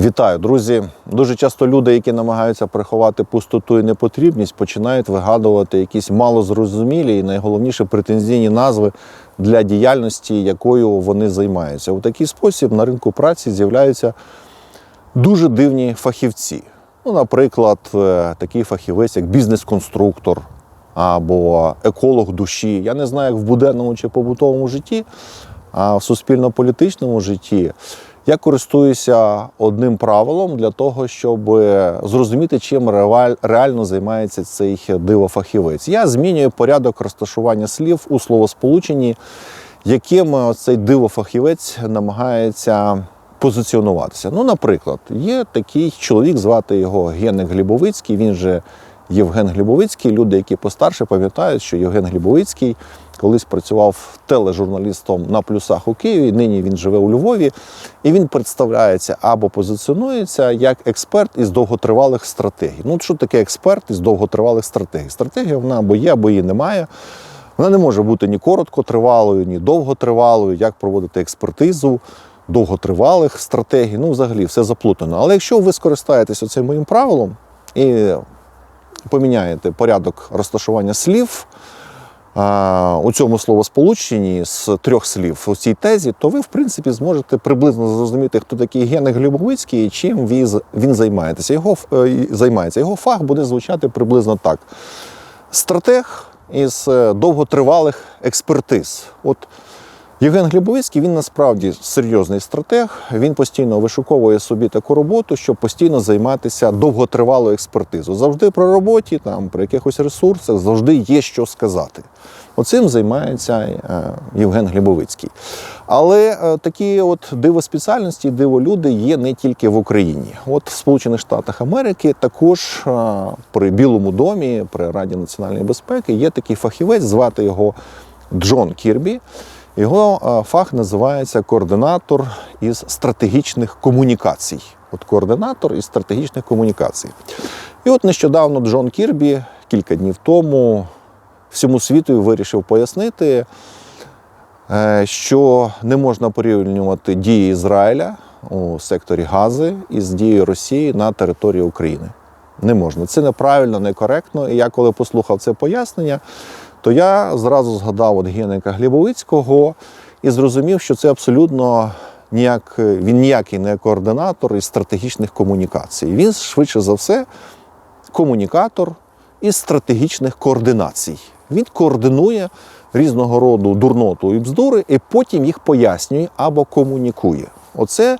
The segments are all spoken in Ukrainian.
Вітаю, друзі. Дуже часто люди, які намагаються приховати пустоту і непотрібність, починають вигадувати якісь малозрозумілі і найголовніше претензійні назви для діяльності, якою вони займаються. У такий спосіб на ринку праці з'являються дуже дивні фахівці. Ну, наприклад, е, такий фахівець, як бізнес-конструктор або еколог душі. Я не знаю, як в буденному чи побутовому житті, а в суспільно-політичному житті. Я користуюся одним правилом для того, щоб зрозуміти, чим реаль- реально займається цей дивофахівець. Я змінюю порядок розташування слів у словосполученні, яким цей дивофахівець намагається позиціонуватися. Ну, наприклад, є такий чоловік, звати його Генник Глібовицький, він же Євген Глібовицький. Люди, які постарше, пам'ятають, що Євген Глібовицький колись працював тележурналістом на плюсах у Києві. Нині він живе у Львові, і він представляється або позиціонується як експерт із довготривалих стратегій. Ну, що таке експерт із довготривалих стратегій? Стратегія вона або є, або її немає. Вона не може бути ні короткотривалою, ні довготривалою, як проводити експертизу довготривалих стратегій. Ну, взагалі, все заплутано. Але якщо ви скористаєтесь оцим моїм правилом і поміняєте порядок розташування слів у цьому словосполученні з трьох слів у цій тезі, то ви, в принципі, зможете приблизно зрозуміти, хто такий Генник Глібовицький і чим він, він займається. Його, е, займається. Його фах буде звучати приблизно так: стратег із е, довготривалих експертиз. От Євген Глібовицький він насправді серйозний стратег. Він постійно вишуковує собі таку роботу, щоб постійно займатися довготривалою експертизою. Завжди про роботі, там про якихось ресурсах, завжди є що сказати. Оцим займається е, Євген Глібовицький. Але е, такі от дивоспеціальності, диволюди є не тільки в Україні. От в Сполучених Штатах Америки також е, при Білому домі, при Раді національної безпеки є такий фахівець, звати його Джон Кірбі. Його е, фах називається координатор із стратегічних комунікацій. От координатор із стратегічних комунікацій. І от нещодавно Джон Кірбі кілька днів тому всьому світу вирішив пояснити, е, що не можна порівнювати дії Ізраїля у секторі Гази із дією Росії на території України. Не можна. Це неправильно, некоректно. І я коли послухав це пояснення, то я зразу згадав от Генника Глібовицького і зрозумів, що це абсолютно ніяк, він ніякий не координатор із стратегічних комунікацій. Він швидше за все комунікатор із стратегічних координацій. Він координує різного роду дурноту і бздури, і потім їх пояснює або комунікує. Оце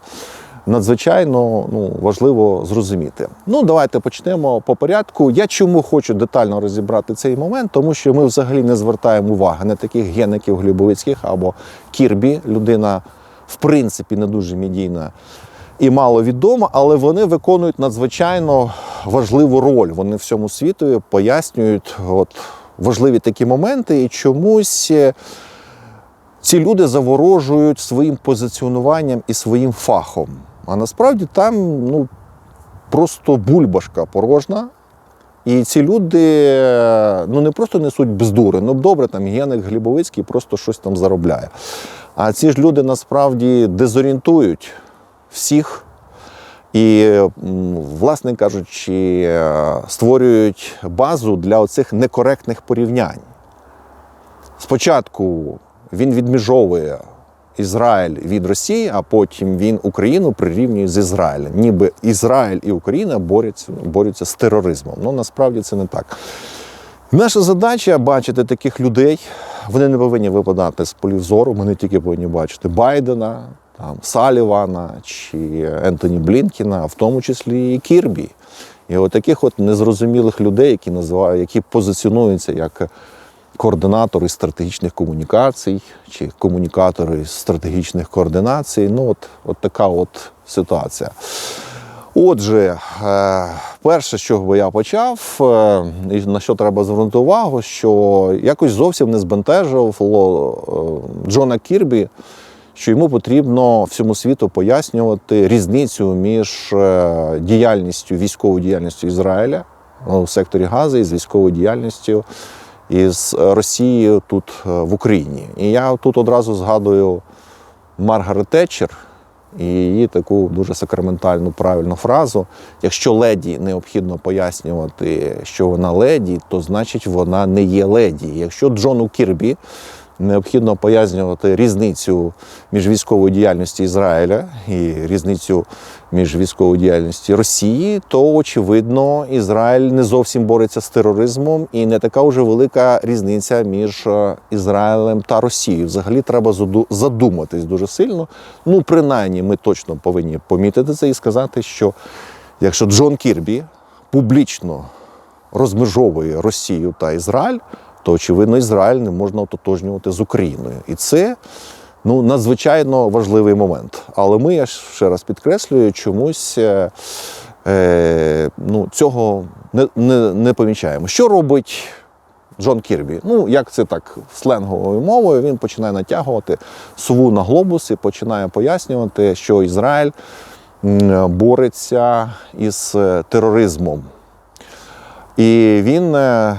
надзвичайно ну, важливо зрозуміти. Ну, давайте почнемо по порядку. Я чому хочу детально розібрати цей момент, тому що ми взагалі не звертаємо уваги на таких генників глібовицьких або Кірбі, людина в принципі не дуже медійна і мало відома, але вони виконують надзвичайно важливу роль. Вони всьому світу пояснюють от, важливі такі моменти, і чомусь е, ці люди заворожують своїм позиціонуванням і своїм фахом. А насправді там ну, просто бульбашка порожна. І ці люди ну, не просто несуть бздури, ну добре, там Генник Глібовицький просто щось там заробляє. А ці ж люди насправді дезорієнтують всіх і, власне кажучи, створюють базу для оцих некоректних порівнянь. Спочатку він відміжовує Ізраїль від Росії, а потім він Україну прирівнює з Ізраїлем. Ніби Ізраїль і Україна борються, борються з тероризмом. Ну насправді це не так. Наша задача бачити таких людей. Вони не повинні випадати з полів зору. Ми не тільки повинні бачити Байдена, там, Салівана чи Ентоні Блінкіна, в тому числі і Кірбі. І от таких от незрозумілих людей, які називають, які позиціонуються як координатори стратегічних комунікацій чи комунікатори стратегічних координацій. Ну, от, от така от ситуація. Отже, е, перше, з чого я почав, е, і на що треба звернути увагу, що якось зовсім не збентежило е, Джона Кірбі, що йому потрібно всьому світу пояснювати різницю між діяльністю, військовою діяльністю Ізраїля у секторі Гази і з військовою діяльністю із Росією тут е, в Україні. І я тут одразу згадую Маргарет Тетчер, і її таку дуже сакраментальну правильну фразу: якщо леді необхідно пояснювати, що вона леді, то значить вона не є леді. Якщо Джону Кірбі необхідно пояснювати різницю між військовою діяльністю Ізраїля і різницю між військовою діяльністю Росії, то очевидно Ізраїль не зовсім бореться з тероризмом, і не така вже велика різниця між е, Ізраїлем та Росією. Взагалі треба задуматись дуже сильно. Ну, принаймні, ми точно повинні помітити це і сказати, що якщо Джон Кірбі публічно розмежовує Росію та Ізраїль, то очевидно Ізраїль не можна ототожнювати з Україною. І це ну, надзвичайно важливий момент. Але ми, я ще раз підкреслюю, чомусь е, е, ну, цього не, не, не помічаємо. Що робить Джон Кірбі? Ну, як це так сленговою мовою, він починає натягувати сову на глобус і починає пояснювати, що Ізраїль бореться із е, тероризмом. І він е,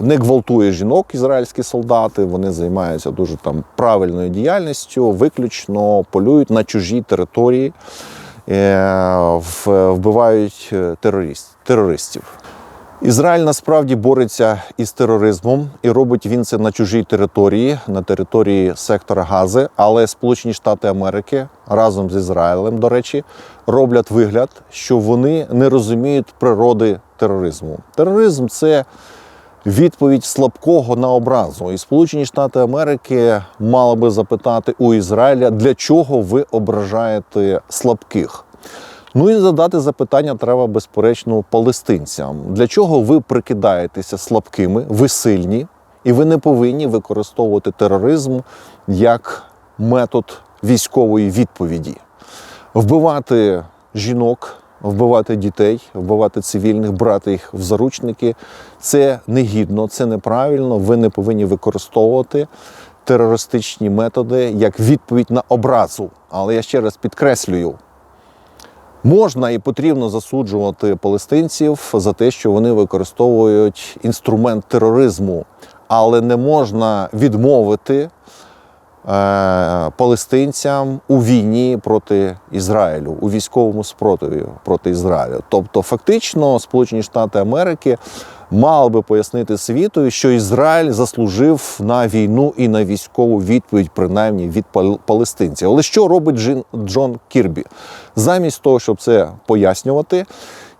не гвалтує жінок, ізраїльські солдати. Вони займаються дуже там правильною діяльністю, виключно полюють на чужі території, е, вбивають е, терорист, терористів. Ізраїль насправді бореться із тероризмом і робить він це на чужій території, на території сектора Гази. Але Сполучені Штати Америки разом з Ізраїлем, до речі, роблять вигляд, що вони не розуміють природи тероризму. Тероризм це відповідь слабкого на образу. І Сполучені Штати Америки мали би запитати у Ізраїля, для чого ви ображаєте слабких. Ну і задати запитання треба безперечно палестинцям. Для чого ви прикидаєтеся слабкими, ви сильні, і ви не повинні використовувати тероризм як метод військової відповіді, вбивати жінок, вбивати дітей, вбивати цивільних, брати їх в заручники. Це негідно, це неправильно. Ви не повинні використовувати терористичні методи як відповідь на образу. Але я ще раз підкреслюю. Можна і потрібно засуджувати палестинців за те, що вони використовують інструмент тероризму, але не можна відмовити палестинцям у війні проти Ізраїлю, у військовому спротиві проти Ізраїлю. Тобто, фактично, Сполучені Штати Америки мали би пояснити світові, що Ізраїль заслужив на війну і на військову відповідь, принаймні від пал- палестинців. Але що робить Джон Кірбі? Замість того, щоб це пояснювати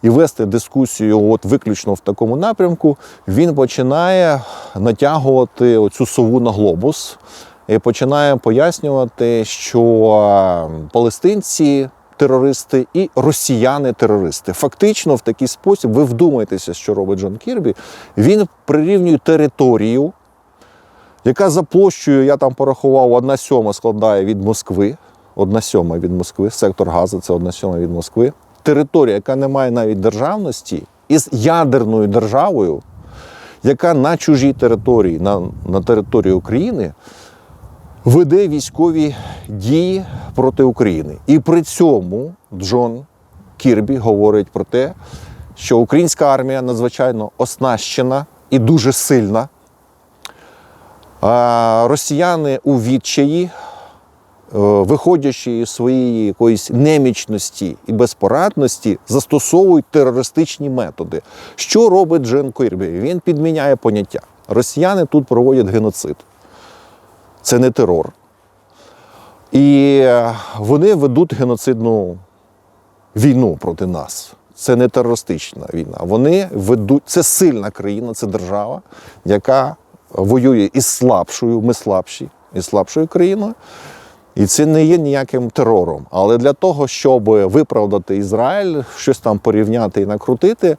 і вести дискусію от виключно в такому напрямку, він починає натягувати оцю сову на глобус і починає пояснювати, що е, палестинці. Терористи і росіяни-терористи. Фактично, в такий спосіб, ви вдумаєтеся, що робить Джон Кірбі. Він прирівнює територію, яка за площею, я там порахував, одна сьома складає від Москви. Одна сьома від Москви, сектор Газу це одна сьома від Москви. Територія, яка не має навіть державності, із ядерною державою, яка на чужій території, на, на території України, веде військові дії проти України. І при цьому Джон Кірбі говорить про те, що українська армія надзвичайно оснащена і дуже сильна. Росіяни у відчаї, е, виходячи із своєї якоїсь немічності і безпорадності, застосовують терористичні методи. Що робить Джен Кірбі? Він підміняє поняття. Росіяни тут проводять геноцид. Це не терор. І е, вони ведуть геноцидну війну проти нас. Це не терористична війна. Вони ведуть це сильна країна, це держава, яка воює із слабшою, ми слабші, із слабшою країною. І це не є ніяким терором. Але для того, щоб виправдати Ізраїль, щось там порівняти і накрутити,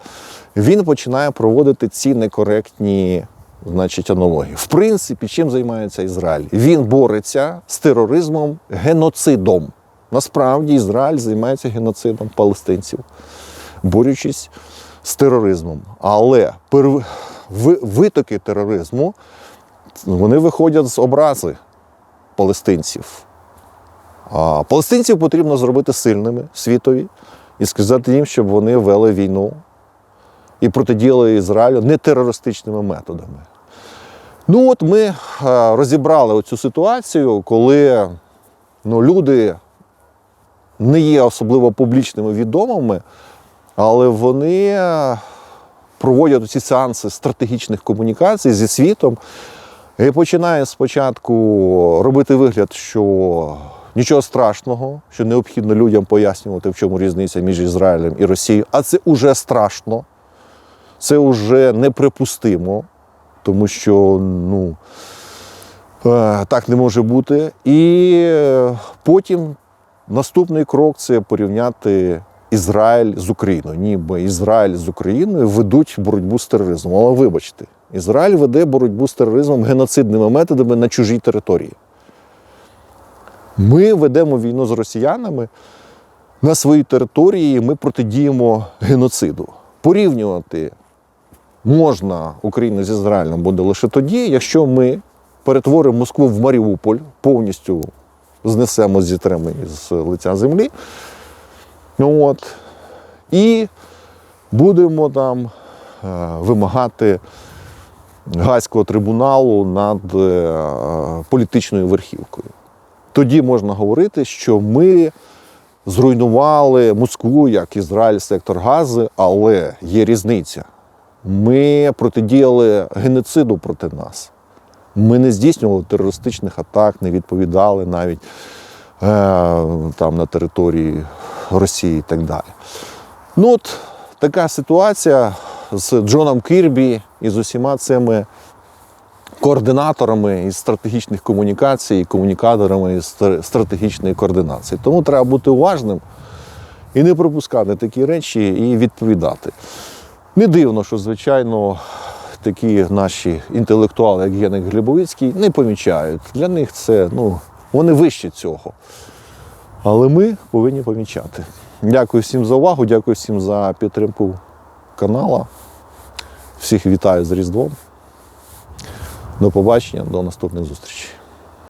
він починає проводити ці некоректні значить, аналогії. В принципі, чим займається Ізраїль? Він бореться з тероризмом, геноцидом. Насправді Ізраїль займається геноцидом палестинців, борючись з тероризмом. Але перв... ви- витоки тероризму вони виходять з образи палестинців. А палестинців потрібно зробити сильними світові і сказати їм, щоб вони вели війну і протидіяли Ізраїлю не терористичними методами. Ну от ми е, розібрали оцю ситуацію, коли ну, люди не є особливо публічними відомими, але вони проводять ці сеанси стратегічних комунікацій зі світом. І починає спочатку робити вигляд, що нічого страшного, що необхідно людям пояснювати, в чому різниця між Ізраїлем і Росією. А це уже страшно, це вже неприпустимо, тому що ну, е, так не може бути. І е, потім наступний крок це порівняти Ізраїль з Україною. Ніби Ізраїль з Україною ведуть боротьбу з тероризмом. Але вибачте, Ізраїль веде боротьбу з тероризмом геноцидними методами на чужій території. Ми ведемо війну з росіянами на своїй території, ми протидіємо геноциду. Порівнювати можна Україну з Ізраїлем буде лише тоді, якщо ми перетворимо Москву в Маріуполь, повністю знесемо зітремо з лиця землі. Ну, От, і будемо там е, вимагати Гаазького трибуналу над е, політичною верхівкою. Тоді можна говорити, що ми зруйнували Москву як Ізраїль сектор Гази, але є різниця. Ми протидіяли геноциду проти нас. Ми не здійснювали терористичних атак, не відповідали навіть е, там на території Росії і так далі. Ну от така ситуація з Джоном Кірбі і з усіма цими координаторами із стратегічних комунікацій, комунікаторами із стратегічної координації. Тому треба бути уважним і не пропускати такі речі і відповідати. Не дивно, що, звичайно, такі наші інтелектуали, як Генек Глібовицький, не помічають. Для них це, ну, вони вище цього. Але ми повинні помічати. Дякую всім за увагу, дякую всім за підтримку канала. Всіх вітаю з Різдвом. До побачення, до наступних зустрічей.